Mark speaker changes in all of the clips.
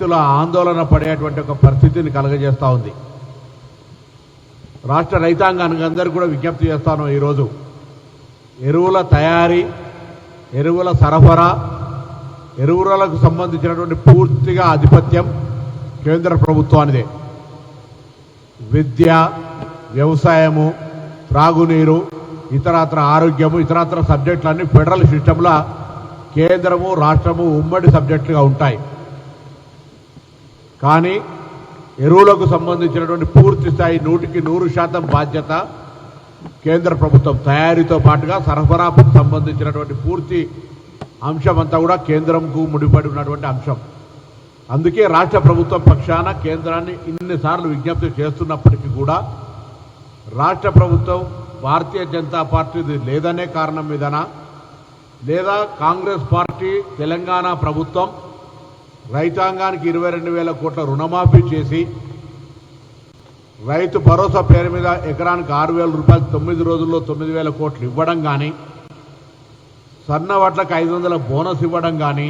Speaker 1: రైతుల ఆందోళన పడేటువంటి ఒక పరిస్థితిని కలగజేస్తూ ఉంది. రాష్ట్ర రైతాంగానికి అందరికీ కూడా విజ్ఞప్తి చేస్తాను ఈరోజు. ఎరువుల తయారీ ఎరువుల సరఫరా ఎరువులకు సంబంధించినటువంటి పూర్తిగా ఆధిపత్యం కేంద్ర ప్రభుత్వానిదే. విద్య వ్యవసాయము త్రాగునీరు ఇతరత్ర ఆరోగ్యము ఇతరత్ర సబ్జెక్టులన్నీ ఫెడరల్ సిస్టంలో కేంద్రము రాష్ట్రము ఉమ్మడి సబ్జెక్టులుగా ఉంటాయి. కానీ ఎరువులకు సంబంధించినటువంటి పూర్తి స్థాయి నూటికి నూరు శాతం బాధ్యత కేంద్ర ప్రభుత్వం తయారీతో పాటుగా సరఫరాకు సంబంధించినటువంటి పూర్తి అంశం అంతా కూడా కేంద్రంకు ముడిపడి ఉన్నటువంటి అంశం. అందుకే రాష్ట్ర ప్రభుత్వం పక్షాన కేంద్రాన్ని ఇన్నిసార్లు విజ్ఞప్తి చేస్తున్నప్పటికీ కూడా రాష్ట్ర ప్రభుత్వం భారతీయ జనతా పార్టీది లేదనే కారణం మీదన లేదా కాంగ్రెస్ పార్టీ తెలంగాణ ప్రభుత్వం రైతాంగానికి ఇరవై రెండు వేల కోట్ల రుణమాఫీ చేసి రైతు భరోసా పేరు మీద ఎకరానికి ఆరు వేల రూపాయలు తొమ్మిది రోజుల్లో తొమ్మిది వేల కోట్లు ఇవ్వడం కానీ సన్న వడ్లకు ఐదు వందల బోనస్ ఇవ్వడం కానీ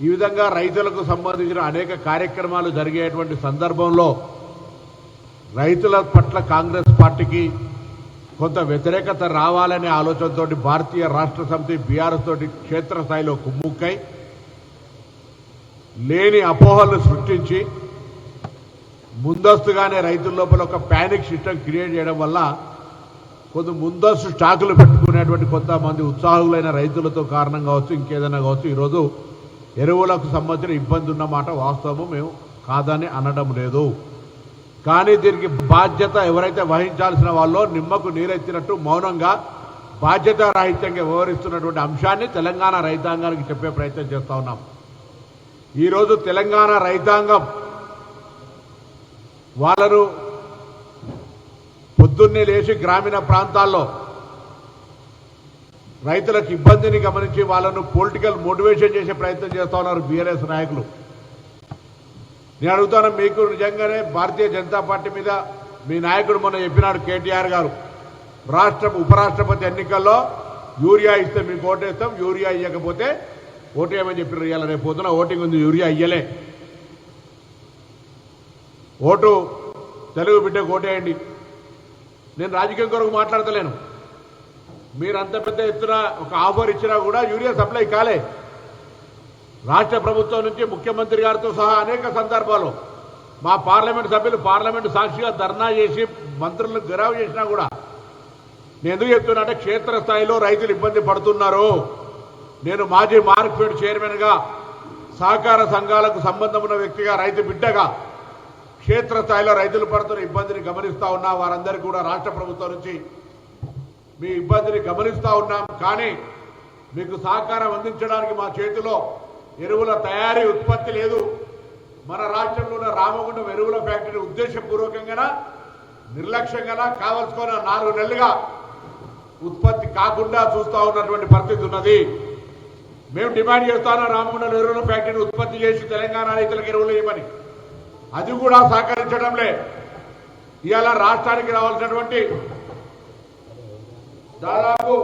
Speaker 1: ఈ విధంగా రైతులకు సంబంధించిన అనేక కార్యక్రమాలు జరిగేటువంటి సందర్భంలో రైతుల పట్ల కాంగ్రెస్ పార్టీకి కొంత వ్యతిరేకత రావాలనే ఆలోచనతోటి భారతీయ రాష్ట్ర సమితి బీఆర్ఎస్ తోటి క్షేత్రస్థాయిలో కుమ్ముక్కై లేని అపోహలు సృష్టించి ముందస్తుగానే రైతుల లోపల ఒక ప్యానిక్ సిస్టమ్ క్రియేట్ చేయడం వల్ల కొంత ముందస్తు స్టాకులు పెట్టుకునేటువంటి కొంతమంది ఉత్సాహులైన రైతులతో కారణం కావచ్చు ఇంకేదైనా కావచ్చు ఈరోజు ఎరువులకు సంబంధించిన ఇబ్బంది ఉన్నమాట వాస్తవము మేము కాదని అనడం లేదు. కానీ దీనికి బాధ్యత ఎవరైతే వహించాల్సిన వాళ్ళో నిమ్మకు నీరెత్తినట్టు మౌనంగా బాధ్యత రాహిత్యంగా వ్యవహరిస్తున్నటువంటి అంశాన్ని తెలంగాణ రైతాంగానికి చెప్పే ప్రయత్నం చేస్తూ ఉన్నాం. ఈరోజు తెలంగాణ రైతాంగం వాళ్ళను పొద్దున్నే లేచి గ్రామీణ ప్రాంతాల్లో రైతులకు ఇబ్బందిని గమనించి వాళ్ళను పొలిటికల్ మోటివేషన్ చేసే ప్రయత్నం చేస్తా ఉన్నారు బీఆర్ఎస్ నాయకులు. నేను అడుగుతాను మీకు నిజంగానే భారతీయ జనతా పార్టీ మీద మీ నాయకుడు మొన్న చెప్పినాడు కేటీఆర్ గారు. రాష్ట్ర ఉపరాష్ట్రపతి ఎన్నికల్లో యూరియా ఇస్తే మీకు ఓటేస్తాం యూరియా ఇవ్వకపోతే ఓటేయమని చెప్పారు ఇవాళ రేపు పొద్దున ఓటింగ్ ఉంది యూరియా అయ్యలే ఓటు తెలుగు బిడ్డకు ఓటేయండి. నేను రాజకీయం కొరకు మాట్లాడతలేను. మీరు అంత పెద్ద ఎత్తున ఒక ఆఫర్ ఇచ్చినా కూడా యూరియా సప్లై కాలే. రాష్ట్ర ప్రభుత్వం నుంచి ముఖ్యమంత్రి గారితో సహా అనేక సందర్భాలు. మా పార్లమెంట్ సభ్యులు పార్లమెంటు సాక్షిగా ధర్నా చేసి మంత్రులను గరావు చేసినా కూడా. నేను ఎందుకు చెప్తున్నా అంటే క్షేత్రస్థాయిలో రైతులు ఇబ్బంది పడుతున్నారు. నేను మాజీ మార్క్ఫెడ్ చైర్మన్గా సహకార సంఘాలకు సంబంధం ఉన్న వ్యక్తిగా రైతు బిడ్డగా క్షేత్రస్థాయిలో రైతులు పడుతున్న ఇబ్బందిని గమనిస్తూ ఉన్నా వారందరికీ కూడా రాష్ట్ర ప్రభుత్వం నుంచి మీ ఇబ్బందిని గమనిస్తూ ఉన్నాం. కానీ మీకు సహకారం అందించడానికి మా చేతిలో ఎరువుల తయారీ ఉత్పత్తి లేదు. మన రాష్ట్రంలో ఉన్న రామగుండం ఎరువుల ఫ్యాక్టరీ ఉద్దేశపూర్వకంగా నిర్లక్ష్యంగా కావలసుకున్న నాలుగు నెలలుగా ఉత్పత్తి కాకుండా చూస్తూ ఉన్నటువంటి పరిస్థితి ఉన్నది. మేము డిమాండ్ చేస్తాను రామగుండం ఎరువుల ఫ్యాక్టరీని ఉత్పత్తి చేసి తెలంగాణ రైతులకు ఎరువులు ఇవ్వమని? అది కూడా సహకరించడంలే. ఇవాళ రాష్ట్రానికి రావాల్సినటువంటి దాదాపు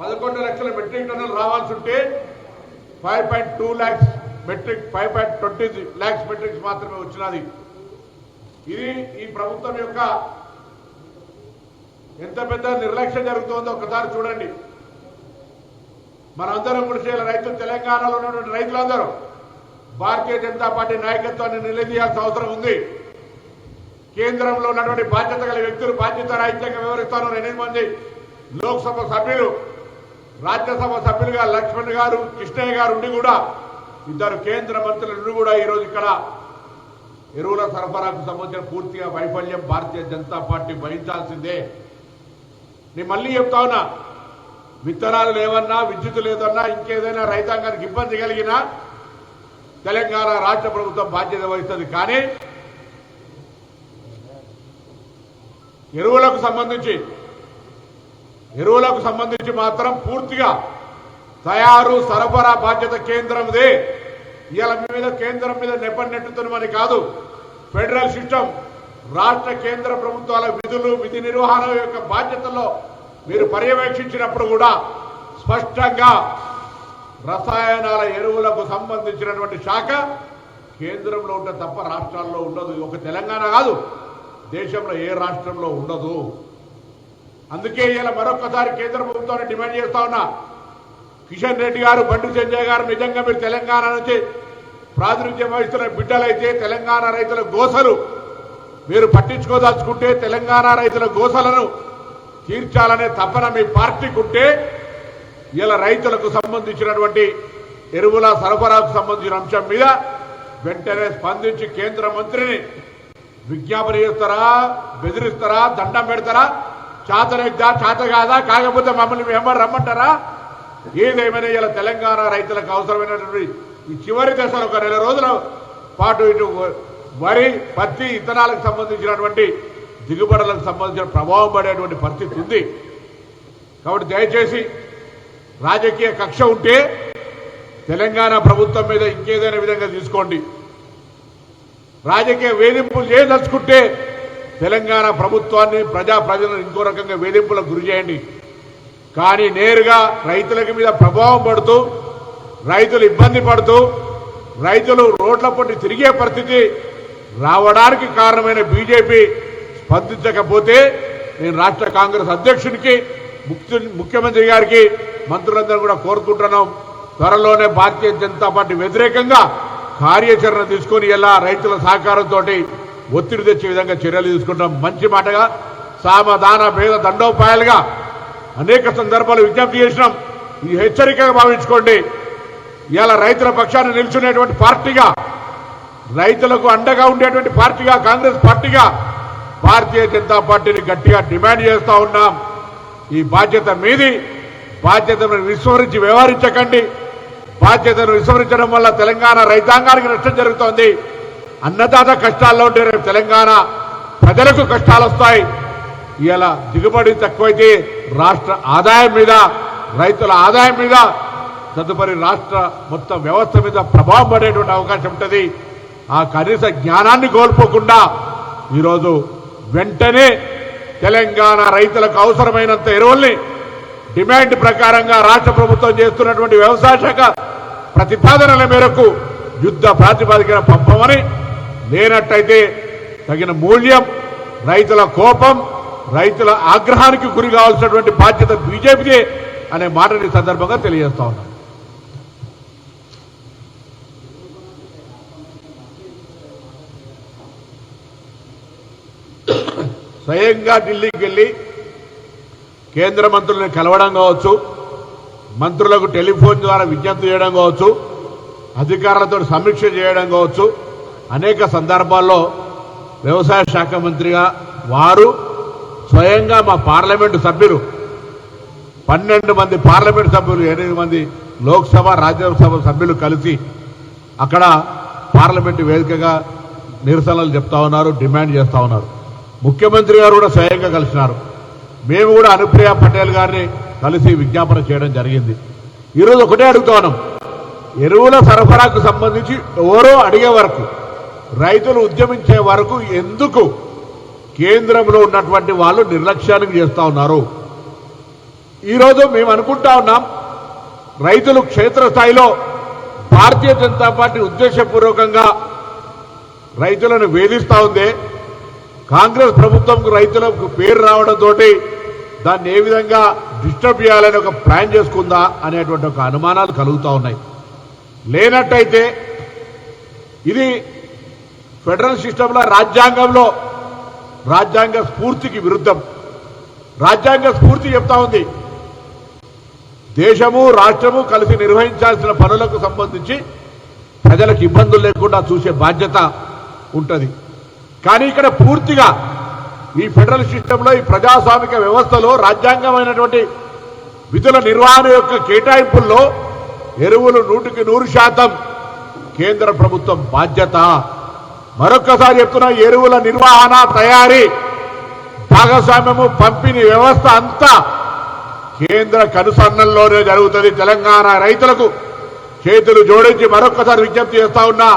Speaker 1: పదకొండు లక్షల మెట్రిక్ టన్నులు రావాల్సి ఉంటే five point two lakhs metric five point twenty lakhs metrics మాత్రమే వచ్చినది. ఇది ఈ ప్రభుత్వం యొక్క ఎంత పెద్ద నిర్లక్ష్యం జరుగుతుందో ఒకసారి చూడండి. మనందరం కృషి చేయాలి. రైతులు తెలంగాణలో ఉన్నటువంటి రైతులందరూ భారతీయ జనతా పార్టీ నాయకత్వాన్ని నిలదీయాల్సిన అవసరం ఉంది. కేంద్రంలో ఉన్నటువంటి బాధ్యత గల వ్యక్తులు బాధ్యత రాహిత్యంగా వివరిస్తున్నారు ఎనిమిది మంది లోక్సభ సభ్యులు రాజ్యసభ సభ్యులుగా లక్ష్మణ్ గారు కృష్ణయ్య గారు ఉండి కూడా ఇద్దరు కేంద్ర మంత్రులు ఉండి కూడా ఈరోజు ఇక్కడ ఎరువుల సరఫరాకు సంబంధించిన పూర్తిగా వైఫల్యం భారతీయ జనతా పార్టీ భరించాల్సిందే. నేను మళ్ళీ చెప్తా ఉన్నా విత్తనాలు లేవన్నా విద్యుత్ లేదన్నా ఇంకేదైనా రైతాంగానికి ఇబ్బంది కలిగినా తెలంగాణ రాష్ట్ర ప్రభుత్వం బాధ్యత వహిస్తుంది. కానీ ఎరువులకు సంబంధించి ఎరువులకు సంబంధించి మాత్రం పూర్తిగా తయారు సరఫరా బాధ్యత కేంద్రందే. ఇవాళ మీద కేంద్రం మీద నెప్పని కాదు ఫెడరల్ సిస్టమ్ రాష్ట్ర కేంద్ర ప్రభుత్వాల విధులు విధి నిర్వహణ యొక్క బాధ్యతల్లో మీరు పర్యవేక్షించినప్పుడు కూడా స్పష్టంగా రసాయనాల ఎరువులకు సంబంధించినటువంటి శాఖ కేంద్రంలో ఉంటే తప్ప రాష్ట్రాల్లో ఉండదు. ఒక తెలంగాణ కాదు. దేశంలో ఏ రాష్ట్రంలో ఉండదు. అందుకే ఇలా మరొకసారి కేంద్ర ప్రభుత్వాన్ని డిమాండ్ చేస్తా ఉన్నా. కిషన్ రెడ్డి గారు బండి సంజయ్ గారు నిజంగా మీరు తెలంగాణ నుంచి ప్రాతినిధ్యం వహిస్తున్న బిడ్డలైతే తెలంగాణ రైతుల గోసలు. మీరు పట్టించుకోదలుచుకుంటే తెలంగాణ రైతుల గోసలను తీర్చాలనే తపన మీ పార్టీకి ఉంటే ఇలా రైతులకు సంబంధించినటువంటి ఎరువుల సరఫరాకు సంబంధించిన అంశం మీద వెంటనే స్పందించి కేంద్ర మంత్రిని విజ్ఞాపన చేస్తారా? బెదిరిస్తారా? దండం పెడతారా? చాతనెగ్దా చాత కాదా? కాకపోతే మమ్మల్ని మేము రమ్మంటారా? ఏదేమైనా ఇలా తెలంగాణ రైతులకు అవసరమైనటువంటి ఈ చివరి దశలో ఒక నెల రోజుల పాటు ఇటు వరి పత్తి ఇత్తనాలకు సంబంధించినటువంటి దిగుబడులకు సంబంధించిన ప్రభావం పడేటువంటి పరిస్థితి ఉంది. కాబట్టి దయచేసి రాజకీయ కక్ష ఉంటే తెలంగాణ ప్రభుత్వం మీద ఇంకేదైనా విధంగా తీసుకోండి. రాజకీయ వేధింపులు చేయదలుచుకుంటే తెలంగాణ ప్రభుత్వాన్ని ప్రజా ప్రజలను ఇంకో రకంగా వేధింపులకు గురి చేయండి. కానీ నేరుగా రైతులకి మీద ప్రభావం పడుతూ రైతులు ఇబ్బంది పడుతూ రైతులు రోడ్ల పట్టి తిరిగే పరిస్థితి రావడానికి కారణమైన బీజేపీ స్పందించకపోతే నేను రాష్ట్ర కాంగ్రెస్ అధ్యక్షునికి ముఖ్యమంత్రి గారికి మంత్రులందరూ కూడా కోరుకుంటున్నాం. త్వరలోనే భారతీయ జనతా పార్టీ వ్యతిరేకంగా కార్యాచరణ తీసుకొని ఎలా రైతుల సహకారంతో ఒత్తిడి తెచ్చే విధంగా చర్యలు తీసుకుంటాం. మంచి మాటగా సామధాన భేద దండోపాయాలుగా అనేక సందర్భాలు విజ్ఞప్తి చేసినాం. ఈ హెచ్చరికగా భావించుకోండి. ఇవాళ రైతుల పక్షాన్ని నిల్చునేటువంటి పార్టీగా రైతులకు అండగా ఉండేటువంటి పార్టీగా కాంగ్రెస్ పార్టీగా భారతీయ జనతా పార్టీని గట్టిగా డిమాండ్ చేస్తా ఉన్నాం. ఈ బాధ్యత మీది. బాధ్యతను విస్మరించి వ్యవహరించకండి. బాధ్యతను విస్మరించడం వల్ల తెలంగాణ రైతాంగానికి నష్టం జరుగుతోంది. అన్నదాత కష్టాల్లో ఉంటే రేపు తెలంగాణ ప్రజలకు కష్టాలు వస్తాయి. ఇలా దిగుబడి తక్కువైతే రాష్ట్ర ఆదాయం మీద రైతుల ఆదాయం మీద తదుపరి రాష్ట్ర మొత్తం వ్యవస్థ మీద ప్రభావం పడేటువంటి అవకాశం ఉంటుంది. ఆ కనీస జ్ఞానాన్ని కోల్పోకుండా ఈరోజు వెంటనే తెలంగాణ రైతులకు అవసరమైనంత ఎరువుల్ని డిమాండ్ ప్రకారంగా రాష్ట్ర ప్రభుత్వం చేస్తున్నటువంటి వ్యవసాయ శాఖ ప్రతిపాదనల మేరకు యుద్ధ ప్రాతిపదికన పంపమని లేనట్టయితే తగిన మూల్యం రైతుల కోపం రైతుల ఆగ్రహానికి గురి కావాల్సినటువంటి బాధ్యత బీజేపీదే అనే మాటని సందర్భంగా తెలియజేస్తా ఉన్నాం. స్వయంగా ఢిల్లీకి వెళ్ళి కేంద్ర మంత్రులను కలవడం కావచ్చు మంత్రులకు టెలిఫోన్ ద్వారా విజ్ఞప్తి చేయడం కావచ్చు అధికారులతో సమీక్ష చేయడం కావచ్చు. అనేక సందర్భాల్లో వ్యవసాయ శాఖ మంత్రిగా వారు స్వయంగా మా పార్లమెంటు సభ్యులు పన్నెండు మంది పార్లమెంటు సభ్యులు ఎనిమిది మంది లోక్సభ రాజ్యసభ సభ్యులు కలిసి అక్కడ పార్లమెంటు వేదికగా నిరసనలు చెప్తా ఉన్నారు డిమాండ్ చేస్తా ఉన్నారు. ముఖ్యమంత్రి గారు కూడా స్వయంగా కలిసినారు. మేము కూడా అనుప్రియ పటేల్ గారిని కలిసి విజ్ఞాపన చేయడం జరిగింది. ఈరోజు ఒకటే అడుగుతున్నాం ఎరువుల సరఫరాకు సంబంధించి ఎవరో అడిగే వరకు రైతులు ఉద్యమించే వరకు ఎందుకు కేంద్రంలో ఉన్నటువంటి వాళ్ళు నిర్లక్ష్యానికి చేస్తా ఉన్నారు? ఈరోజు మేము అనుకుంటా ఉన్నాం రైతులు క్షేత్రస్థాయిలో భారతీయ జనతా పార్టీ ఉద్దేశపూర్వకంగా రైతులను వేధిస్తూ ఉందే కాంగ్రెస్ ప్రభుత్వంకు రైతులకు పేరు రావడంతో దాన్ని ఏ విధంగా డిస్టర్బ్ చేయాలని ఒక ప్లాన్ చేసుకుందా అనేటువంటి ఒక అనుమానాలు కలుగుతూ ఉన్నాయి. లేనట్టయితే ఇది ఫెడరల్ సిస్టంలో రాజ్యాంగంలో రాజ్యాంగ స్ఫూర్తికి విరుద్ధం. రాజ్యాంగ స్ఫూర్తి చెప్తా ఉంది. దేశము రాష్ట్రము కలిసి నిర్వహించాల్సిన పనులకు సంబంధించి ప్రజలకు ఇబ్బందులు లేకుండా చూసే బాధ్యత ఉంటుంది. కానీ ఇక్కడ పూర్తిగా ఈ ఫెడరల్ సిస్టంలో ఈ ప్రజాస్వామిక వ్యవస్థలో రాజ్యాంగమైనటువంటి విధుల నిర్వహణ యొక్క కేటాయింపుల్లో ఎరువులు నూటికి నూరు శాతం కేంద్ర ప్రభుత్వం బాధ్యత. మరొక్కసారి చెప్తున్నా ఎరువుల నిర్వహణ తయారీ భాగస్వామ్యము పంపిణీ వ్యవస్థ అంతా కేంద్ర కనుసన్నల్లోనే జరుగుతుంది. తెలంగాణ రైతులకు చేతులు జోడించి మరొక్కసారి విజ్ఞప్తి చేస్తా ఉన్నా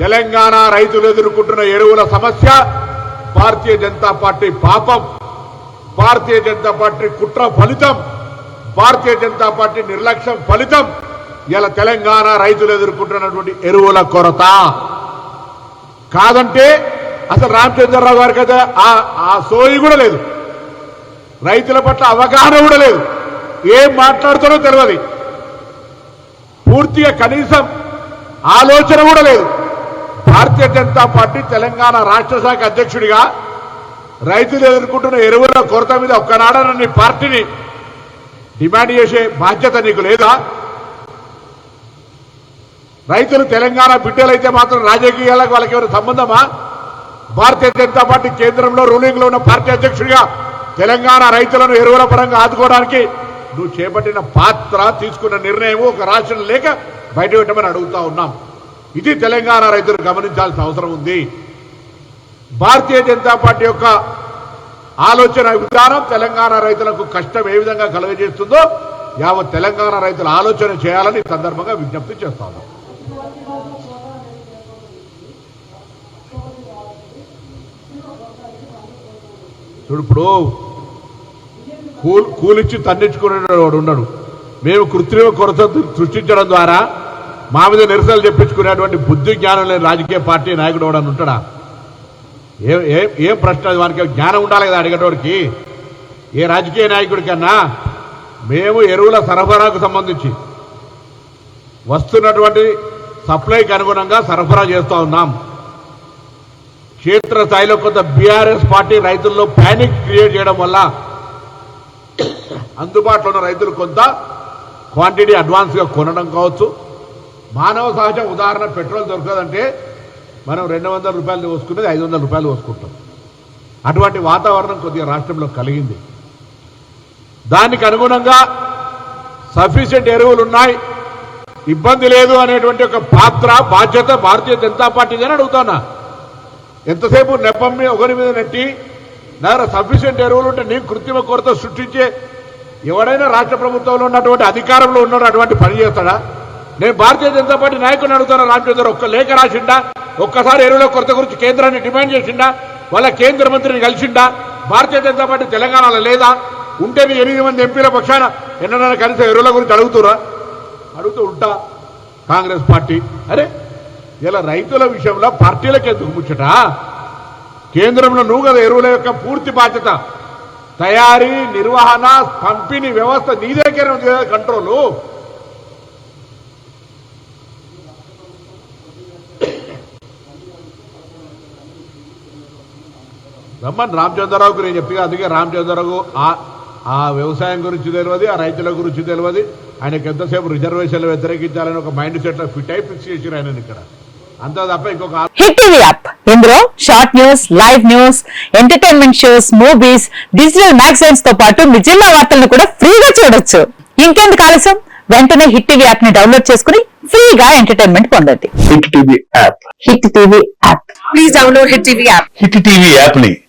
Speaker 1: తెలంగాణ రైతులు ఎదుర్కొంటున్న ఎరువుల సమస్య భారతీయ జనతా పార్టీ పాపం భారతీయ జనతా పార్టీ కుట్ర ఫలితం భారతీయ జనతా పార్టీ నిర్లక్ష్యం ఫలితం. ఇలా తెలంగాణ రైతులు ఎదుర్కొంటున్నటువంటి ఎరువుల కొరత. కాదంటే అసలు రామచంద్రరావు గారికి అయితే ఆ- ఆ సోయి కూడా లేదు. రైతుల పట్ల అవగాహన కూడా లేదు. ఏం మాట్లాడుతారో తెలియదు పూర్తిగా కనీసం ఆలోచన కూడా లేదు. భారతీయ జనతా పార్టీ తెలంగాణ రాష్ట్ర శాఖ అధ్యక్షుడిగా రైతులు ఎదుర్కొంటున్న ఎరువుల కొరత మీద ఒక్కనాడన నీ పార్టీని డిమాండ్ చేసే బాధ్యత నీకు లేదా? రైతులు తెలంగాణ బిడ్డలైతే మాత్రం రాజకీయాలకు వాళ్ళకి ఎవరు సంబంధమా? భారతీయ జనతా పార్టీ కేంద్రంలో రూలింగ్లో ఉన్న పార్టీ అధ్యక్షుడిగా తెలంగాణ రైతులను ఎరువుల పరంగా ఆదుకోవడానికి నువ్వు చేపట్టిన పాత్ర తీసుకున్న నిర్ణయం ఒక రాష్ట్రం లేక బయట పెట్టమని అడుగుతా ఉన్నాం. ఇది తెలంగాణ రైతులు గమనించాల్సిన అవసరం ఉంది. భారతీయ జనతా పార్టీ యొక్క ఆలోచన విధానం తెలంగాణ రైతులకు కష్టం ఏ విధంగా కలుగజేస్తుందో యావత్ తెలంగాణ రైతులు ఆలోచన చేయాలని సందర్భంగా విజ్ఞప్తి చేస్తాను ఇప్పుడు కూల్ కూలిచ్చి తన్నించుకునేవాడు ఉన్నాడు మేము కృత్రిమ కొరత సృష్టించడం ద్వారా మా మీద నిరసనలు చెప్పించుకునేటువంటి బుద్ధి జ్ఞానం లేని రాజకీయ పార్టీ నాయకుడు ఎవడని ఉంటాడా? ఏం ఏం ఏం ప్రశ్న అది వానికి జ్ఞానం ఉండాలి కదా అడిగేటోడికి? ఏ రాజకీయ నాయకుడికన్నా? మేము ఎరువుల సరఫరాకు సంబంధించి వస్తున్నటువంటి సప్లైకి అనుగుణంగా సరఫరా చేస్తూ ఉన్నాం. క్షేత్రస్థాయిలో కొంత బీఆర్ఎస్ పార్టీ రైతుల్లో ప్యానిక్ క్రియేట్ చేయడం వల్ల అందుబాటులో ఉన్న రైతులు కొంత క్వాంటిటీ అడ్వాన్స్గా కొనడం కావచ్చు. మానవ సహజ ఉదాహరణ పెట్రోల్ దొరకదంటే మనం రెండు వందల రూపాయలు పోసుకునేది ఐదు వందల రూపాయలు పోసుకుంటాం. అటువంటి వాతావరణం కొద్దిగా రాష్ట్రంలో కలిగింది. దానికి అనుగుణంగా సఫిషియెంట్ ఎరువులు ఉన్నాయి. ఇబ్బంది లేదు అనేటువంటి ఒక పాత్ర బాధ్యత భారతీయ జనతా పార్టీది అని అడుగుతానా ఎంతసేపు నెపం మీద ఒకరి మీద నెట్టి నా సఫిషియంట్ సఫిషియెంట్ ఎరువులు ఉంటే నేను కృత్రిమ కొరత సృష్టించే ఎవడైనా రాష్ట్ర ప్రభుత్వంలో ఉన్నటువంటి అధికారంలో ఉన్నాడు అటువంటి పని చేస్తాడా? నేను భారతీయ జనతా పార్టీ నాయకుని అడుగుతాను రామచంద్ర ఒక్క లేఖ రాసిండా ఒక్కసారి ఎరువుల కొరత గురించి కేంద్రాన్ని డిమాండ్ చేసిండా వాళ్ళ కేంద్ర మంత్రిని కలిసిండా భారతీయ జనతా పార్టీ తెలంగాణలో లేదా? ఉంటే మీ ఎనిమిది మంది ఎంపీల పక్షాన ఎన్నడైనా కలిసి ఎరువుల గురించి అడుగుతురా అడుగుతూ ఉంటా కాంగ్రెస్ పార్టీ. అరే ఇలా రైతుల విషయంలో పార్టీలకు ఎందుకు ముచ్చట కేంద్రంలో నువ్వు కదా ఎరువుల యొక్క పూర్తి బాధ్యత. తయారీ నిర్వహణ పంపిణీ వ్యవస్థ నీ దగ్గర కంట్రోలు రమ్మని రామచంద్రరావుకు నేను చెప్పి అందుకే రామచంద్రరావు ఆ ఆ వ్యవసాయం గురించి తెలియదు ఆ రైతుల గురించి తెలియదు. ఆయనకి ఎంతసేపు రిజర్వేషన్లు వ్యతిరేకించాలని ఒక మైండ్ సెట్లో ఫిట్ అయి ఫిక్స్ చేసిరు ఆయన ఇక్కడ. అంతే తప్ప ఇంకొక
Speaker 2: హిట్ టీవీ యాప్. ఇందులో short news live news entertainment shows movies digital మ్యాగజైన్స్తో పాటు మీ జిల్లా వార్తలను కూడా ఫ్రీగా చూడొచ్చు. ఇంకెందుకు ఆలస్యం? వెంటనే హిట్ టీవీ యాప్ని డౌన్లోడ్ చేసుకుని ఫ్రీగా ఎంటర్టైన్మెంట్ పొందండి.
Speaker 3: Hit TV app.
Speaker 2: Hit TV app. Please download hit TV app.
Speaker 3: Hit TV యాప్ని